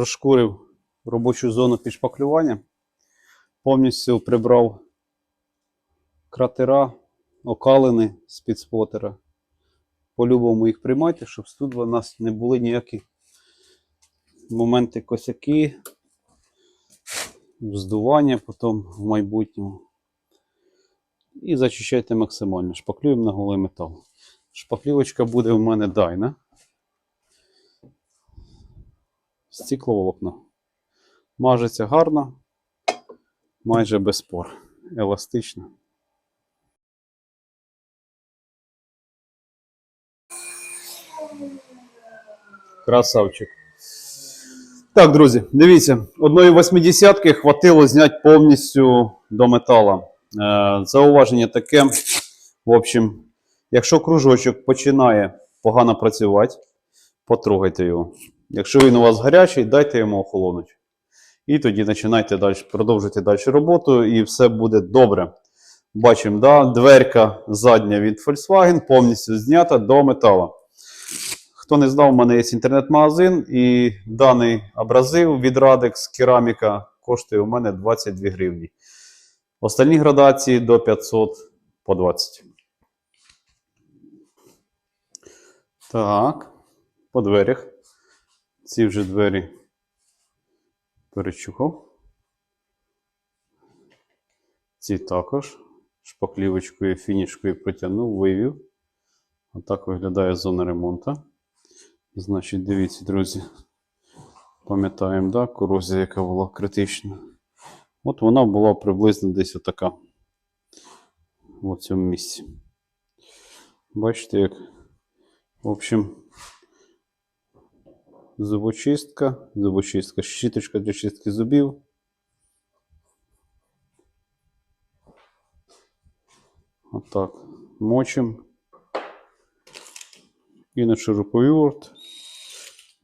розшкурив робочу зону під шпаклювання, повністю прибрав кратера, окалини з-під спотера. По-любому їх приймайте, щоб тут у нас не були ніякі моменти косяки, вздування потім в майбутньому. І зачищайте максимально. Шпаклюємо на голий метал. Шпаклівочка буде у мене дайна. Стекловолокно. Мажеться гарно, майже без спор. Еластично. Красавчик. Так, друзі, дивіться, одної восьмидесятки хватило зняти повністю до метала. Е, зауваження таке. В общем, якщо кружочок починає погано працювати, потрогайте його. Якщо він у вас гарячий, дайте йому охолонути. І тоді починайте далі, продовжуйте далі роботу, і все буде добре. Бачимо, да, дверка задня від Volkswagen повністю знята до металу. Хто не знав, у мене є інтернет-магазин, і даний абразив від Radex кераміка коштує у мене 22 гривні. Остальні градації до 500 по 20. Так, по дверях. Ці вже двері перечухав. Ці також. Шпаклівочкою, фінішкою протягнув, вивів. Отак виглядає зона ремонту. Значить, дивіться, друзі. Пам'ятаємо, да, корозія, яка була критична. От вона була приблизно десь отака. В цьому місці. Бачите, як. В общем, зубочистка, зубочистка, щіточка для чистки зубів. Отак. Мочим. І на шуруповерт,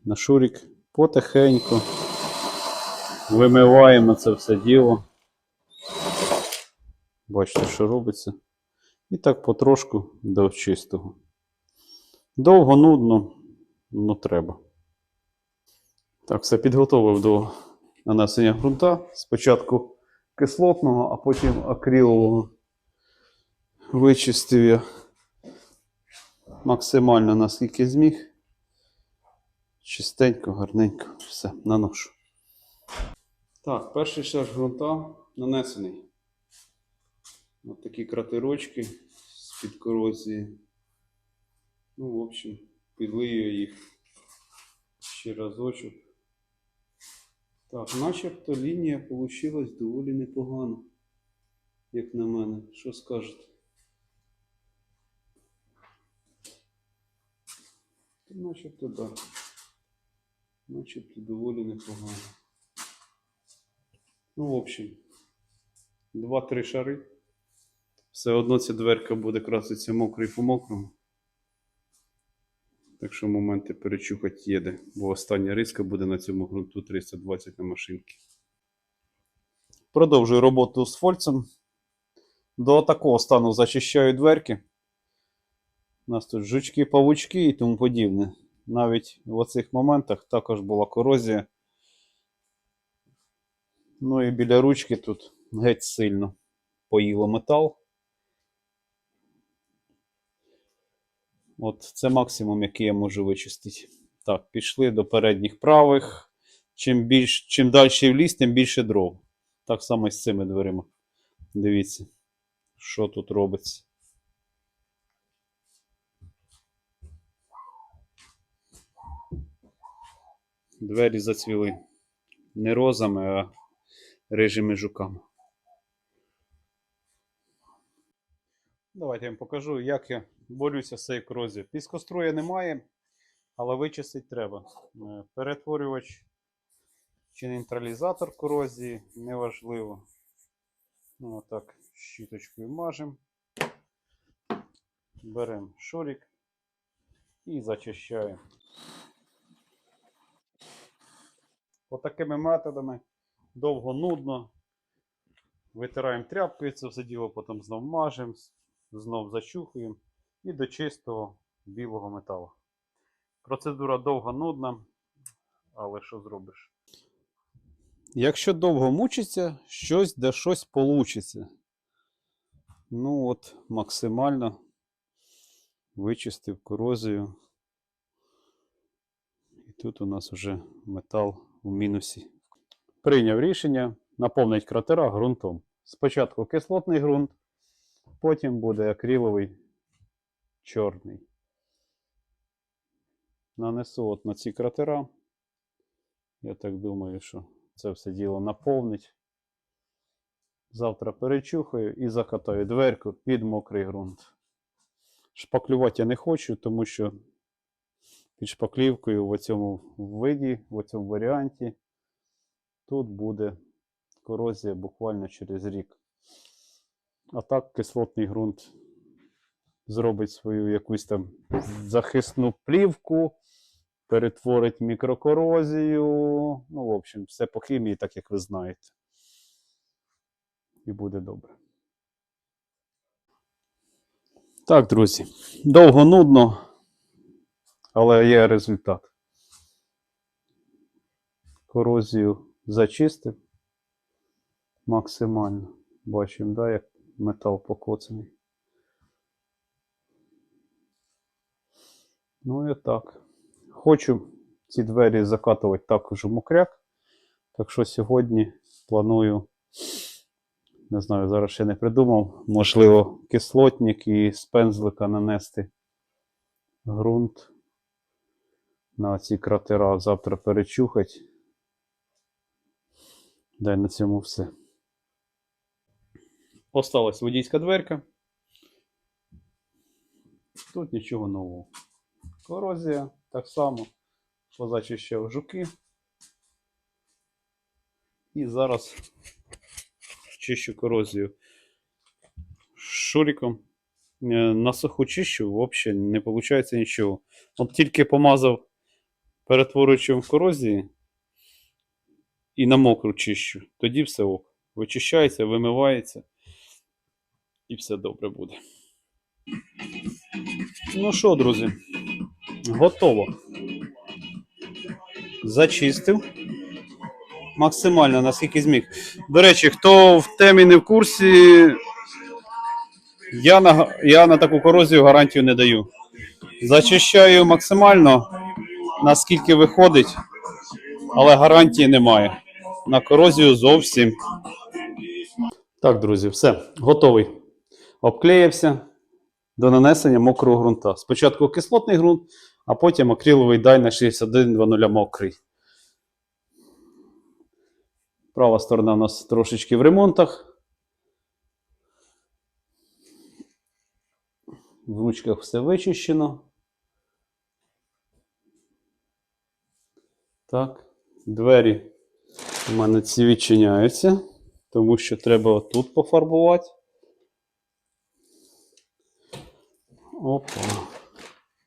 на шурик потихеньку. Вимиваємо це все діло. Бачите, що робиться. І так потрошку до чистого. Довго, нудно, ну треба. Так, все підготовив до нанесення ґрунта. Спочатку кислотного, а потім акрилового. Вичистив я максимально наскільки зміг. Чистенько, гарненько, все, наношу. Так, перший шар ґрунта нанесений. Ось такі кратерочки з-під корозії. Ну, в общем, підлию їх ще разочок. Так, начебто лінія вийшла доволі непогано, як на мене. Що скажете? Начебто так. Начебто доволі непогано. Ну, в общем, два-три шари. Все одно ця дверка буде краситися мокрий по мокрому. Так що моменти перечухати їде, бо остання риска буде на цьому ґрунту 320 на машинки. Продовжую роботу з фольцем. До такого стану зачищаю дверки. У нас тут жучки, павучки і тому подібне. Навіть в оцих моментах також була корозія. Ну і біля ручки тут геть сильно поїло метал. От це максимум, який я можу вичистити. Так, пішли до передніх правих. Чим, більш, чим далі в ліс, тим більше дров. Так само і з цими дверима. Дивіться, що тут робиться. Двері зацвіли не розами, а рижими жуками. Давайте я вам покажу, як я борюся з цією корозією. Піскоструя немає, але вичистити треба. Е, Перетворювач чи нейтралізатор корозії, неважливо. Ну, отак, щіточкою мажемо. Беремо шурик і зачищаємо. Отакими методами довго нудно. Витираємо тряпкою це все діло, потім знов мажемо, знов зачухуємо і до чистого білого металу. Процедура довга нудна, але що зробиш? Якщо довго мучиться, щось де щось получиться. Ну от, максимально вичистив корозію. І тут у нас вже метал у мінусі. Прийняв рішення наповнити кратера ґрунтом. Спочатку кислотний ґрунт, потім буде акриловий чорний. Нанесу от на ці кратера. Я так думаю, що це все діло наповнить. Завтра перечухаю і закатаю дверку під мокрий ґрунт. Шпаклювати я не хочу, тому що під шпаклівкою в цьому виді, в цьому варіанті, тут буде корозія буквально через рік. А так кислотний ґрунт зробить свою якусь там захисну плівку, перетворить мікрокорозію. Ну, в общем, все по хімії, так як ви знаєте. І буде добре. Так, друзі, довго нудно, але є результат. Корозію зачистив максимально. Бачимо, да, як метал покоцаний. Ну і так. Хочу ці двері закатувати також у мокряк. Так що сьогодні планую, не знаю, зараз ще не придумав, можливо, кислотник і з пензлика нанести ґрунт на ці кратера. Завтра перечухать. Дай на цьому все. Осталась водійська дверка. Тут нічого нового. Корозія так само. Позачищав жуки. І зараз чищу корозію шуриком. Е, На суху чищу, взагалі не виходить нічого. От тільки помазав перетворюючим в корозії і на мокру чищу. Тоді все ок. Вичищається, вимивається. І все добре буде. Ну що, друзі, готово. Зачистив. Максимально, наскільки зміг. До речі, хто в темі не в курсі, я на, я на таку корозію гарантію не даю. Зачищаю максимально, наскільки виходить, але гарантії немає. На корозію зовсім. Так, друзі, все, готовий. Обклеївся до нанесення мокрого ґрунта. Спочатку кислотний ґрунт, а потім акриловий дай на 6100 мокрий. Права сторона у нас трошечки в ремонтах. В ручках все вичищено. Так, двері у мене ці відчиняються, тому що треба отут пофарбувати. Опа.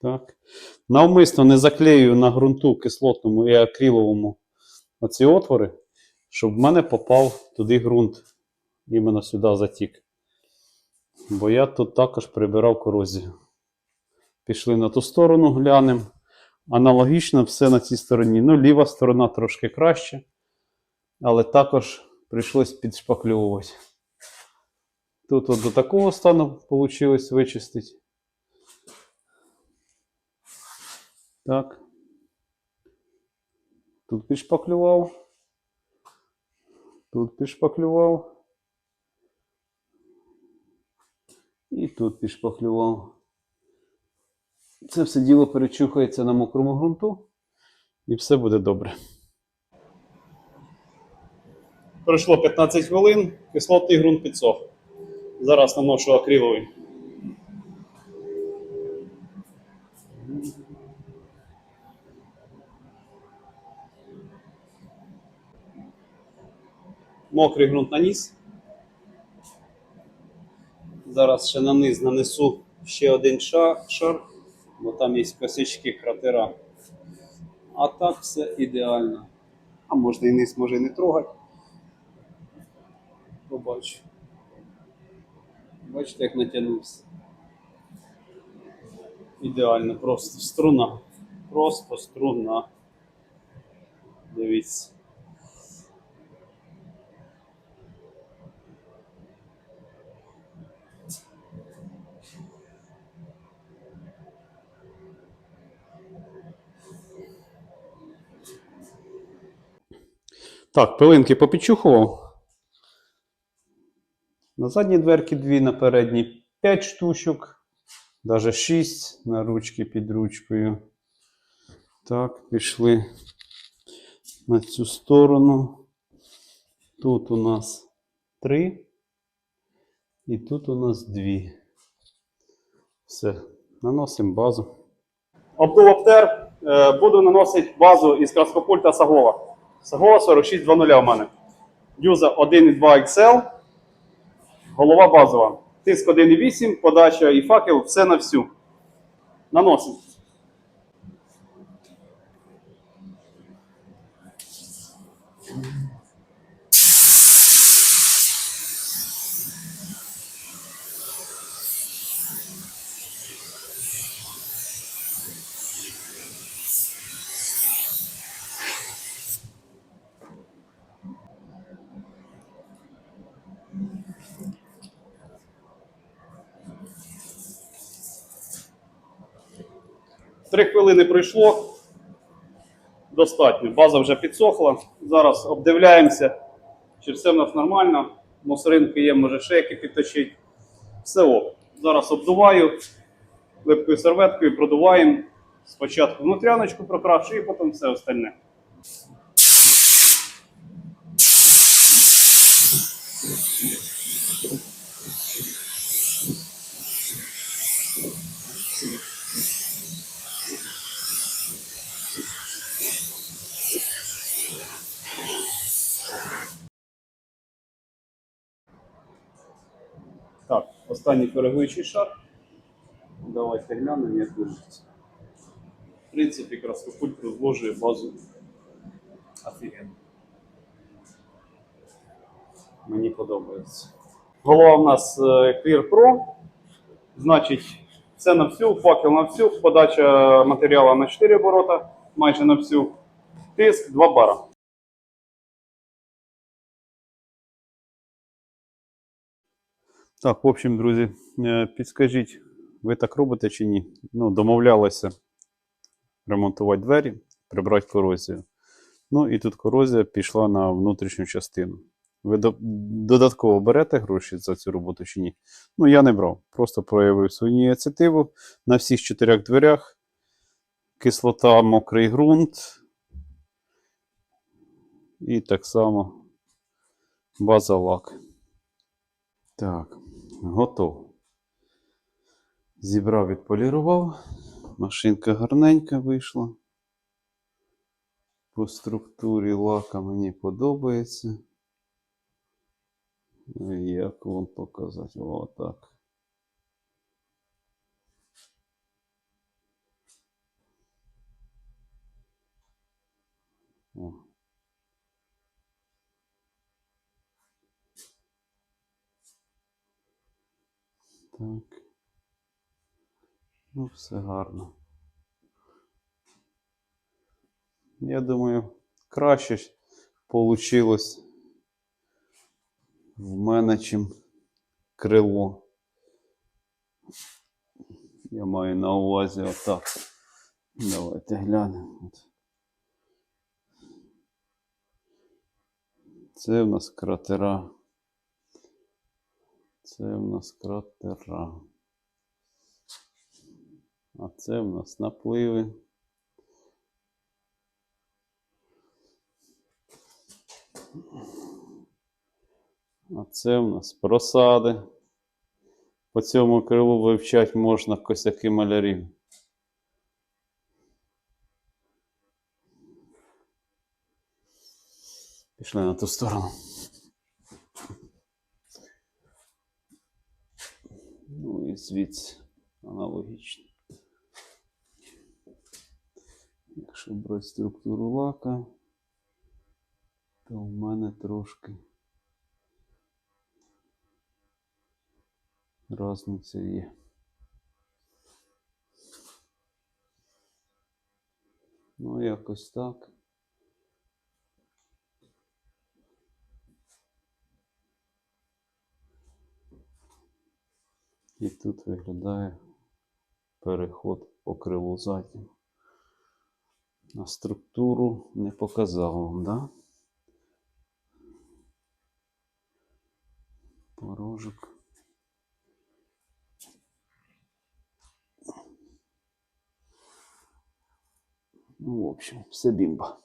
Так. Навмисно не заклею на ґрунту кислотному і акриловому оці отвори, щоб в мене попав туди ґрунт. Іменно сюди затік. Бо я тут також прибирав корозію. Пішли на ту сторону, глянемо. Аналогічно все на цій стороні. Ну, ліва сторона трошки краще. Але також прийшлось підшпакльовувати. Тут от до такого стану вийшло вичистити. Так. Тут підшпаклював. Тут підшпаклював. І тут підшпаклював. Це все діло перечухається на мокрому ґрунту. І все буде добре. Пройшло 15 хвилин, кислотний ґрунт підсох. Зараз наношу акриловий. Мокрий ґрунт наніс. Зараз ще на низ нанесу ще один шар, бо там є косячки кратера. А так все ідеально. А можна і низ може і не трогати. Побачу. Бачите, як натягнувся. Ідеально, просто струна. Просто струна. Дивіться. Так, пилинки попідчухував. На задні дверки дві, на передні 5 штучок, навіть 6 на ручки під ручкою. Так, пішли на цю сторону. Тут у нас 3. І тут у нас 2. Все, наносимо базу. Обдув обтер, е, буду наносити базу із краскопульта Сагова. Сагова 4620 у мене. Дюза 1,2 XL. Голова базова. Тиск 1,8, подача і факел, все на всю. Наносимо. Три хвилини пройшло. Достатньо. База вже підсохла. Зараз обдивляємося, чи все в нас нормально. Мусоринки є, може шейки підточить. Все ок. Зараз обдуваю липкою серветкою, продуваємо. Спочатку внутряночку прокрашу і потім все остальне. Так, останній коригуючий шар. Давайте глянемо, як вижиться. В принципі, краскопульт розложує базу. Офігенно. Мені подобається. Голова у нас е, Clear Pro. Значить, все на всю, факел на всю, подача матеріалу на 4 оборота, майже на всю. Тиск 2 бара. Так, в общем, друзі, е, підскажіть, ви так робите чи ні? Ну, домовлялися ремонтувати двері, прибрати корозію. Ну і тут корозія пішла на внутрішню частину. Ви до- додатково берете гроші за цю роботу чи ні? Ну, я не брав. Просто проявив свою ініціативу на всіх чотирьох дверях. Кислота, мокрий ґрунт. І так само база лак. Так, готово. Зібрав, відполірував. Машинка гарненька вийшла. По структурі лака мені подобається. Як вам показати? Отак. Так. Ну, все гарно. Я думаю, краще получилось в мене, чим крило. Я маю на увазі отак. Давайте глянемо. Це в нас кратера. Це в нас кратера. А це в нас напливи. А це в нас просади. По цьому крилу вивчати можна косяки малярів. Пішли на ту сторону. Ну і звідси аналогічно. Якщо брати структуру лака, то в мене трошки Разниця є. Ну, якось так. І тут виглядає переход по крилу заднім. А структуру не показав вам, да? Порожок. Ну, в общем, все бімба.